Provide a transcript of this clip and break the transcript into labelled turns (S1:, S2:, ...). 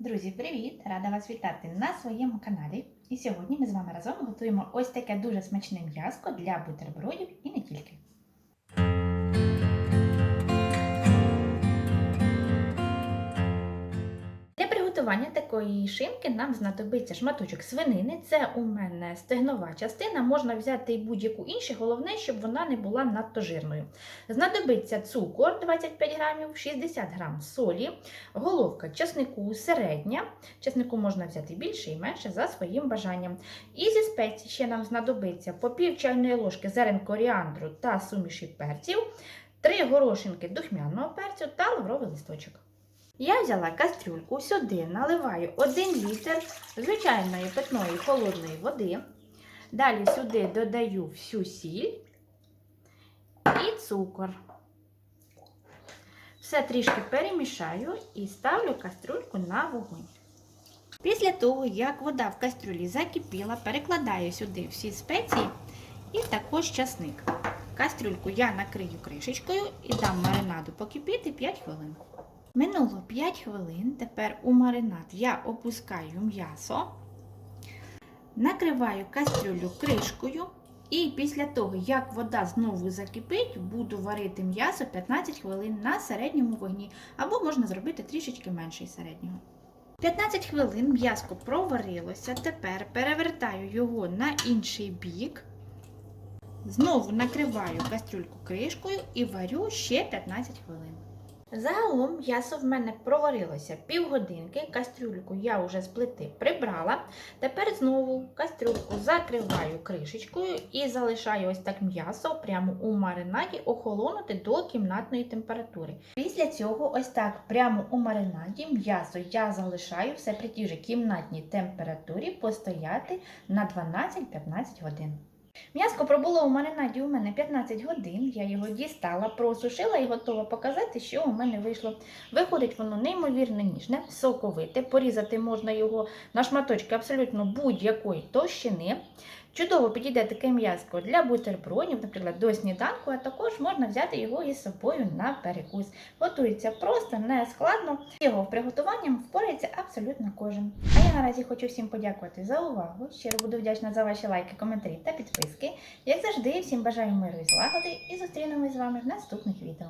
S1: Друзі, привіт! Рада вас вітати на своєму каналі. І сьогодні ми з вами разом готуємо ось таке дуже смачне м'язко для бутербродів і не тільки. Приготування такої шинки нам знадобиться шматочок свинини. Це у мене стегнова частина. Можна взяти і будь-яку іншу, головне, щоб вона не була надто жирною. Знадобиться цукор 25 грамів, 60 грам солі, головка чеснику середня. Чеснику можна взяти більше і менше за своїм бажанням. І зі спецій ще нам знадобиться по пів чайної ложки зерен коріандру та суміші перців, 3 горошинки духмяного перцю та лавровий листочок. Я взяла кастрюльку, сюди наливаю 1 літр звичайної питної холодної води. Далі сюди додаю всю сіль і цукор. Все трішки перемішаю і ставлю кастрюльку на вогонь. Після того, як вода в кастрюлі закипіла, перекладаю сюди всі спеції і також часник. Кастрюльку я накрию кришечкою і дам маринаду покипіти 5 хвилин. Минуло 5 хвилин, тепер у маринад я опускаю м'ясо, накриваю кастрюлю кришкою. І після того, як вода знову закипить, буду варити м'ясо 15 хвилин на середньому вогні, або можна зробити трішечки менший середнього. 15 хвилин м'яско проварилося, тепер перевертаю його на інший бік. Знову накриваю кастрюльку кришкою і варю ще 15 хвилин. Загалом м'ясо в мене проварилося півгодинки, кастрюльку я вже з плити прибрала. Тепер знову кастрюльку закриваю кришечкою і залишаю ось так м'ясо прямо у маринаді охолонути до кімнатної температури. Після цього, ось так прямо у маринаді м'ясо я залишаю все при тій же кімнатній температурі постояти на 12-15 годин. М'яско пробуло у маринаді у мене 15 годин, я його дістала, просушила і готова показати, що у мене вийшло. Виходить воно неймовірно ніжне, соковите. Порізати можна його на шматочки абсолютно будь-якої товщини. Чудово підійде таке м'язко для бутербродів, наприклад, до сніданку, а також можна взяти його із собою на перекус. Готується просто, не складно. Його приготуванням впорається абсолютно кожен. А я наразі хочу всім подякувати за увагу. Щиро буду вдячна за ваші лайки, коментарі та підписки. Як завжди, всім бажаю миру і злагоди і зустрінемось з вами в наступних відео.